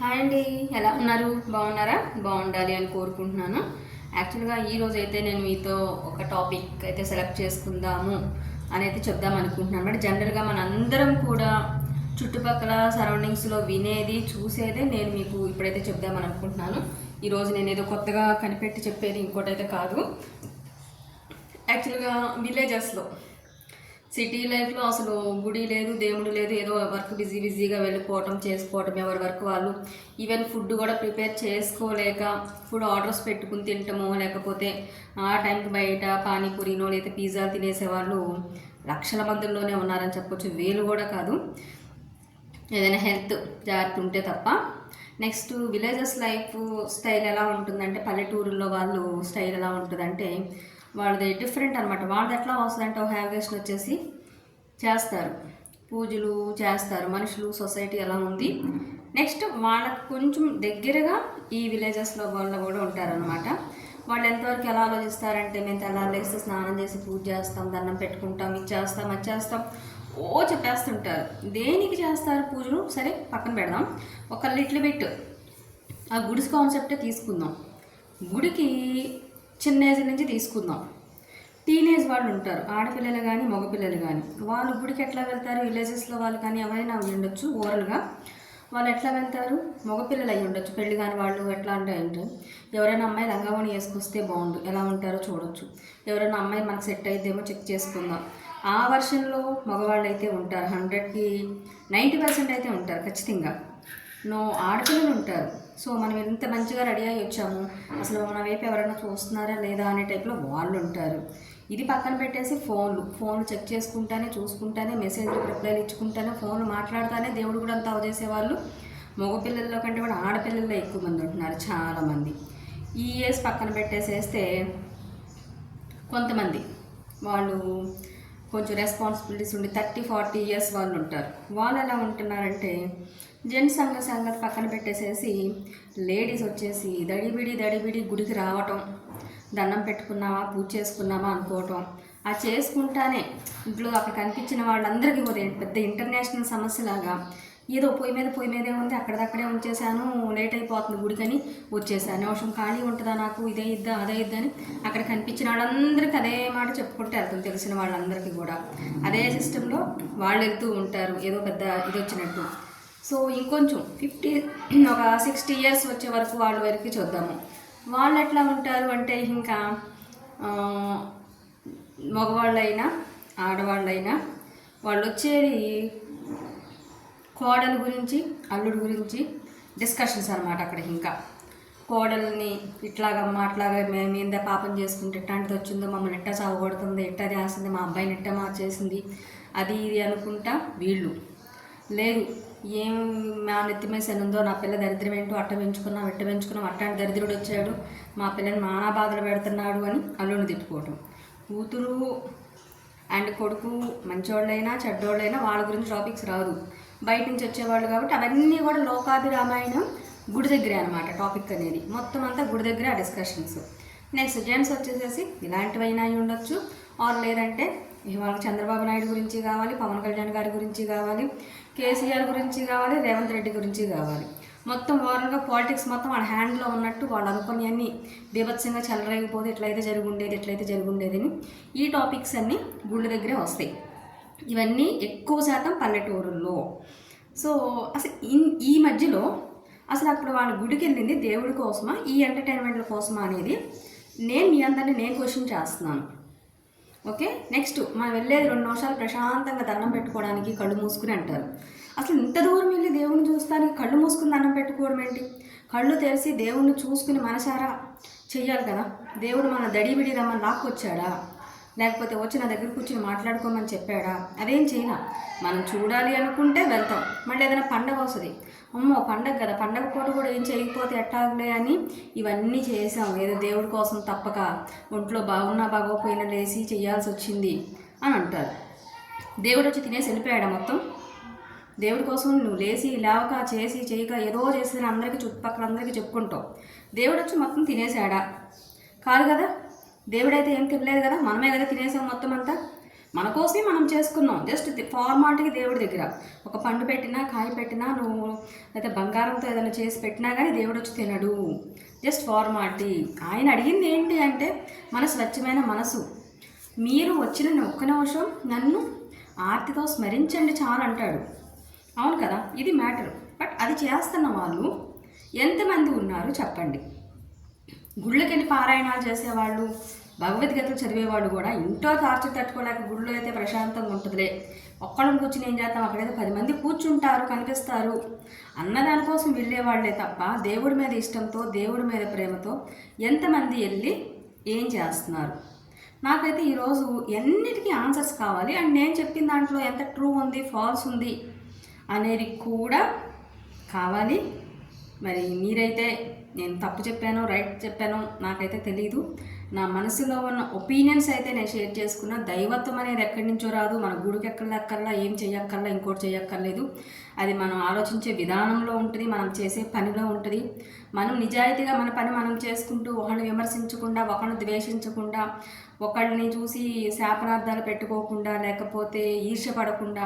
Hi అండి ఎలా ఉన్నారు? బాగున్నారా? బాగుండాలి అని కోరుకుంటున్నాను. యాక్చువల్గా ఈరోజు అయితే నేను మీతో ఒక టాపిక్ అయితే సెలెక్ట్ చేసుకుందాము అని అయితే చెప్దాం అనుకుంటున్నాను. అంటే జనరల్గా మన అందరం కూడా చుట్టుపక్కల సరౌండింగ్స్లో వినేది చూసేదే నేను మీకు ఇప్పుడైతే చెప్దామని అనుకుంటున్నాను. ఈరోజు నేను ఏదో కొత్తగా కనిపెట్టి చెప్పేది ఇంకోటైతే కాదు. యాక్చువల్గా విలేజెస్లో సిటీ లైఫ్లో అసలు గుడి లేదు దేవుడు లేదు ఏదో వర్క్ బిజీ బిజీగా వెళ్ళిపోవటం చేసుకోవటం ఎవరి వర్క్ వాళ్ళు ఈవెన్ ఫుడ్ కూడా ప్రిపేర్ చేసుకోలేక ఫుడ్ ఆర్డర్స్ పెట్టుకుని తినటమో లేకపోతే ఆ టైంకి బయట పానీపూరినో లేదా పిజ్జా తినేసేవాళ్ళు లక్షల మందిలోనే ఉన్నారని చెప్పొచ్చు. వేలు కూడా కాదు. ఏదైనా హెల్త్ జాగ్రత్త ఉంటే తప్ప. నెక్స్ట్ విలేజెస్ లైఫ్ స్టైల్ ఎలా ఉంటుందంటే పల్లెటూరుల్లో వాళ్ళు స్టైల్ ఎలా ఉంటుందంటే వాళ్ళది డిఫరెంట్ అనమాట వాళ్ళది ఎట్లా వస్తుందంటే ఒక హ్యావేషన్ వచ్చేసి చేస్తారు. పూజలు చేస్తారు. మనుషులు సొసైటీ ఎలా ఉంది. నెక్స్ట్ వాళ్ళకు కొంచెం దగ్గరగా ఈ విలేజెస్లో వాళ్ళు కూడా ఉంటారనమాట వాళ్ళు ఎంతవరకు ఎలా ఆలోచిస్తారంటే మేము తెల్లారులేస్తే స్నానం చేసి పూజ చేస్తాం దండం పెట్టుకుంటాం ఇది చేస్తాం అది చేస్తాం. ఓ చెప్పేస్తుంటారు. దేనికి చేస్తారు పూజలు? సరే పక్కన పెడదాం. ఒక లిటిల్ బిట్ ఆ గుడిస్ కాన్సెప్టే తీసుకుందాం. గుడికి చిన్న ఏజ్ నుంచి తీసుకుందాం. టీనేజ్ వాళ్ళు ఉంటారు. ఆడపిల్లలు కానీ మగపిల్లలు కానీ వాళ్ళు గుడికి ఎట్లా వెళ్తారు? విలేజెస్లో వాళ్ళు కానీ ఎవరైనా ఉండొచ్చు ఓరల్గా వాళ్ళు ఎట్లా వెళ్తారు? మగపిల్లలు అయి ఉండొచ్చు. పెళ్ళి కాని వాళ్ళు ఎట్లా అంటే ఏంటి? ఎవరైనా అమ్మాయి లంగావణి వేసుకొస్తే బాగుండు. ఎలా ఉంటారో చూడొచ్చు. ఎవరైనా అమ్మాయి మనకు సెట్ అయిద్దేమో చెక్ చేసుకుందాం. ఆ వర్షన్లో మగవాళ్ళు అయితే ఉంటారు హండ్రెడ్కి నైంటీ పర్సెంట్ అయితే ఉంటారు ఖచ్చితంగా. నో ఆడపిల్లలు ఉంటారు. సో మనం ఎంత మంచిగా రెడీ అయ్యి వచ్చాము? అసలు మన వైపు ఎవరైనా చూస్తున్నారా లేదా అనే టైప్లో వాళ్ళు ఉంటారు. ఇది పక్కన పెట్టేసి ఫోన్లు ఫోన్లు చెక్ చేసుకుంటానే చూసుకుంటానే మెసేజ్లు రిప్లైలు ఇచ్చుకుంటానే ఫోన్లు మాట్లాడుతానే దేవుడు కూడా అంతా అవజేసేవాళ్ళు మగపిల్లల్లో కంటే కూడా ఆడపిల్లల్లో ఎక్కువ మంది ఉంటున్నారు చాలామంది ఈ ఇయర్స్ పక్కన పెట్టేసేస్తే కొంతమంది వాళ్ళు కొంచెం రెస్పాన్సిబిలిటీస్ ఉండి థర్టీ ఫార్టీ ఇయర్స్ వాళ్ళు ఉంటారు. వాళ్ళు ఎలా ఉంటున్నారంటే జెంట్స్ సంఘ సంగతి పక్కన పెట్టేసేసి లేడీస్ వచ్చేసి దడిబిడి దడిబిడి గుడికి రావటం దండం పెట్టుకున్నామా పూజ చేసుకున్నామా అనుకోవటం. ఆ చేసుకుంటానే ఇంట్లో అక్కడ కనిపించిన వాళ్ళందరికీ కూడా పెద్ద ఇంటర్నేషనల్ సమస్యలాగా. ఏదో పొయ్యి మీద పొయ్యి మీదే ఉంది అక్కడదక్కడే ఉంచేసాను లేట్ అయిపోతుంది గుడికని వచ్చేసాను నిమిషం ఖాళీ ఉంటుందా నాకు? ఇదే ఇద్దా అదే ఇద్దని అక్కడ కనిపించిన వాళ్ళందరికీ అదే మాట చెప్పుకుంటే వెళ్తుంది తెలిసిన వాళ్ళందరికీ కూడా. అదే సిస్టంలో వాళ్ళు వెళ్తూ ఉంటారు ఏదో పెద్ద ఇది వచ్చినట్టు. సో ఇంకొంచెం ఫిఫ్టీ ఒక సిక్స్టీ ఇయర్స్ వచ్చే వరకు వాళ్ళ వరకు చూద్దాము. వాళ్ళు ఎట్లా ఉంటారు అంటే ఇంకా మగవాళ్ళైనా ఆడవాళ్ళైనా వాళ్ళు వచ్చేది కోడల గురించి అల్లుడు గురించి డిస్కషన్స్ అనమాట అక్కడ ఇంకా. కోడల్ని ఇట్లాగమ్మా అట్లాగా మేము ఇంత పాపం చేసుకుంటే ఎట్లాంటిది వచ్చిందో మమ్మల్ని ఎట్టా సాగొడుతుంది ఎట్టా చేస్తుంది మా అబ్బాయిని ఎట్టా మార్చేసింది అది ఇది అనుకుంటా వీళ్ళు. లేదు ఏం మా నెత్తి శనుందో నా పిల్ల దరిద్రం ఏంటో అట్ట పెంచుకున్నాం వెట్ట పెంచుకున్నాం అట్టాంటి దరిద్రుడు వచ్చాడు. మా పిల్లని మానా బాధలు పెడుతున్నాడు అని అల్లుని తిట్టుకోవటం. కూతురు అండ్ కొడుకు మంచోళ్ళైనా చెడ్డోళ్ళైనా వాళ్ళ గురించి టాపిక్స్ రాదు. బయట నుంచి వచ్చేవాళ్ళు కాబట్టి అవన్నీ కూడా లోకాభిరామాయణం గుడి దగ్గరే అనమాట టాపిక్ అనేది. మొత్తం అంతా గుడి దగ్గరే ఆ డిస్కషన్స్ నెక్స్ట్ జెంట్స్ వచ్చేసేసి ఇలాంటివైనా అయి ఉండొచ్చు. ఆర్ లేదంటే వాళ్ళకి చంద్రబాబు నాయుడు గురించి కావాలి పవన్ కళ్యాణ్ గారి గురించి కావాలి కేసీఆర్ గురించి కావాలి రేవంత్ రెడ్డి గురించి కావాలి. మొత్తం ఓవరాల్గా పాలిటిక్స్ మొత్తం వాళ్ళ హ్యాండ్లో ఉన్నట్టు వాళ్ళు అనుకునేవన్నీ అన్ని బీభత్సంగా చెలరేగిపోతే ఎట్లయితే జరుగుండేది ఎట్లయితే జరుగుండేది అని ఈ టాపిక్స్ అన్నీ గుళ్ళ దగ్గరే వస్తాయి. ఇవన్నీ ఎక్కువ శాతం పల్లెటూరుల్లో. సో అసలు ఇన్ ఈ మధ్యలో అసలు అప్పుడు వాళ్ళ గుడికి వెళ్ళింది దేవుడి కోసమా ఈ ఎంటర్టైన్మెంట్ల కోసమా అనేది నేను మీ అందరినీ నేను క్వశ్చన్ చేస్తున్నాను. ఓకే? నెక్స్ట్ మనం వెళ్ళేది రెండు నిమిషాలు ప్రశాంతంగా దండం పెట్టుకోవడానికి కళ్ళు మూసుకుని అంటారు. అసలు ఇంత దూరం వెళ్ళి దేవుని చూస్తానికి కళ్ళు మూసుకుని దండం పెట్టుకోవడం ఏంటి? కళ్ళు తెరిచి దేవుణ్ణి చూసుకుని మనసారా? చెయ్యాలి కదా. దేవుడు మన దడిబిడి రమ్మని లాక్కొచ్చాడా? లేకపోతే వచ్చి నా దగ్గర కూర్చొని మాట్లాడుకోమని చెప్పాడా? అదేం చేయనా? మనం చూడాలి అనుకుంటే వెళ్తాం. మళ్ళీ ఏదైనా పండగ వస్తుంది. అమ్మో పండగ కదా. పండగ పూట కూడా ఏం చేయకపోతే ఎట్టాగులే అని ఇవన్నీ చేసాం ఏదో దేవుడి కోసం తప్పక. ఒంట్లో బాగున్నా బాగోపోయినా లేసి చేయాల్సి వచ్చింది. అని అంటారు. దేవుడు వచ్చి తినేసి వెళ్ళిపోయాడా మొత్తం? దేవుడి కోసం నువ్వు లేచి లేవక చేసి చేయక ఏదో చేసి అందరికీ చుట్టుపక్కల అందరికీ చెప్పుకుంటావు. దేవుడు వచ్చి మొత్తం తినేసాడా కాదు కదా? దేవుడైతే ఏం తినలేదు కదా? మనమే కదా తినేసాం మొత్తం అంతా? మన కోసమే మనం చేసుకున్నాం. జస్ట్ ఫార్మాలిటీకి దేవుడి దగ్గర. ఒక పండు పెట్టినా కాయ పెట్టినా నువ్వు లేదా బంగారంతో ఏదైనా చేసి పెట్టినా కానీ దేవుడు వచ్చి తినడు. జస్ట్ ఫార్మాలిటీ ఆయన అడిగింది ఏంటి అంటే మన స్వచ్ఛమైన మనసు. మీరు వచ్చిన ఒక్క నిమిషం నన్ను ఆర్తితో స్మరించండి చాలు అంటాడు. అవును కదా? ఇది మ్యాటర్. బట్ అది చేస్తున్న వాళ్ళు ఎంతమంది ఉన్నారు చెప్పండి. గుళ్ళకెళ్ళి పారాయణాలు చేసేవాళ్ళు భగవద్గీతలు చదివేవాడు కూడా ఇంట్లో టార్చర్ తట్టుకోలేక గుళ్ళో అయితే ప్రశాంతంగా ఉంటుందిలే. ఒక్కళ్ళని కూర్చుని ఏం చేస్తాం? అక్కడైతే పది మంది కూర్చుంటారు కనిపిస్తారు. అన్నదాని కోసం వెళ్ళేవాళ్ళే తప్ప దేవుడి మీద ఇష్టంతో దేవుడి మీద ప్రేమతో ఎంతమంది వెళ్ళి ఏం చేస్తున్నారు? నాకైతే ఈరోజు ఎన్నిటికీ ఆన్సర్స్ కావాలి అండ్ నేను చెప్పిన దాంట్లో ఎంత ట్రూ ఉంది ఫాల్స్ ఉంది అనేది కూడా కావాలి. మరి మీరైతే నేను తప్పు చెప్పానో రైట్ చెప్పానో నాకైతే తెలియదు నా మనసులో ఉన్న ఒపీనియన్స్ అయితే నేను షేర్ చేసుకున్న. దైవత్వం అనేది ఎక్కడి నుంచో రాదు. మన గుడికి ఎక్కడక్కర్లా ఏం చేయక్కర్లా ఇంకోటి చేయక్కర్లేదు అది మనం ఆలోచించే విధానంలో ఉంటుంది మనం చేసే పనిలో ఉంటుంది. మనం నిజాయితీగా మన పని మనం చేసుకుంటూ ఒకరిని విమర్శించకుండా ఒకరిని ద్వేషించకుండా ఒకళ్ళని చూసి శాపనార్థాలు పెట్టుకోకుండా లేకపోతే ఈర్ష్యపడకుండా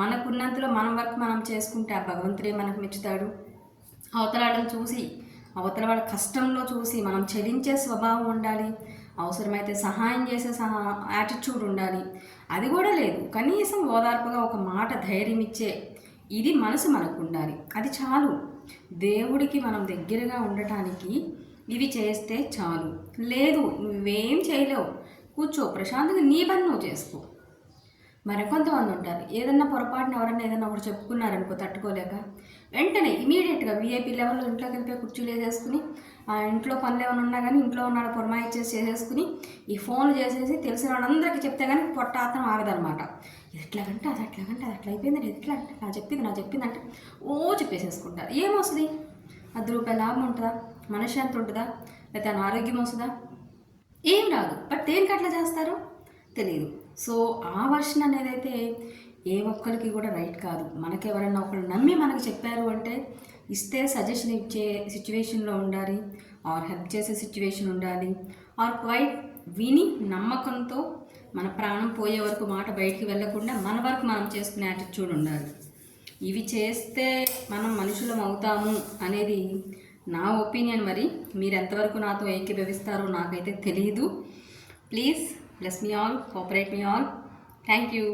మనకున్నంతలో మన వర్క్ మనం చేసుకుంటే ఆ భగవంతుడే మనకు మెచ్చుతాడు. అవతల వాళ్ళని చూసి అవతల వాళ్ళ కష్టంలో చూసి మనం చెలించే స్వభావం ఉండాలి అవసరమైతే సహాయం చేసే సహా యాటిట్యూడ్ ఉండాలి. అది కూడా లేదు. కనీసం ఓదార్పుగా ఒక మాట ధైర్యం ఇచ్చే ఇది మనసు మనకు ఉండాలి. అది చాలు. దేవుడికి మనం దగ్గరగా ఉండటానికి ఇవి చేస్తే చాలు. లేదు నువ్వేం చేయలేవు. కూర్చో ప్రశాంతంగా నీ పని నువ్వు చేసుకో. మరికొంతమంది ఉంటారు. ఏదన్నా పొరపాటున ఎవరన్నా ఏదన్నా ఒకటి చెప్పుకున్నారనుకో తట్టుకోలేక. వెంటనే ఇమీడియట్గా వీఐపీ లెవెల్లో ఇంట్లోకి వెళ్ళిపోయి కుర్చీలు వేసేసుకుని ఆ ఇంట్లో పనులు ఏమైనా ఉన్నా కానీ ఇంట్లో ఉన్న పొరమాయిచ్చేసి చేసేసుకుని ఈ ఫోన్లు చేసేసి తెలిసిన వాళ్ళందరికీ చెప్తే కానీ పొట్ట అతను ఆగదనమాట ఇది ఎట్లాగంటే అది అట్లాగంటే అది అట్లా అయిపోయింది ఎట్లా అంటే నా చెప్పింది నా చెప్పింది అంటే ఓ చెప్పేసేసుకుంటారు ఏమొస్తుంది? అది రూపాయల లాభం ఉంటుందా? మనశ్శాంతి ఉంటుందా? లేకపోతే ఆరోగ్యం వస్తుందా? ఏం రాదు. బట్ దేనికి అట్లా చేస్తారు? తెలియదు సో ఆ వర్షన్ అనేది అయితే ఏ ఒక్కరికి కూడా రైట్ కాదు. మనకి ఎవరైనా ఒకరు నమ్మి మనకు చెప్పారు అంటే ఇస్తే సజెషన్ ఇచ్చే సిచ్యువేషన్లో ఉండాలి ఆర్ హెల్ప్ చేసే సిచ్యువేషన్ ఉండాలి ఆర్ క్వైట్ విని నమ్మకంతో మన ప్రాణం పోయే వరకు మాట బయటికి వెళ్ళకుండా మన వరకు మనం చేసుకునే యాటిట్యూడ్ ఉండాలి. ఇవి చేస్తే మనం మనుషులం అవుతాము అనేది నా ఒపీనియన్ మరి. మీరు ఎంతవరకు నాతో ఏకీభవిస్తారో నాకైతే తెలియదు please bless me all cooperate me all thank you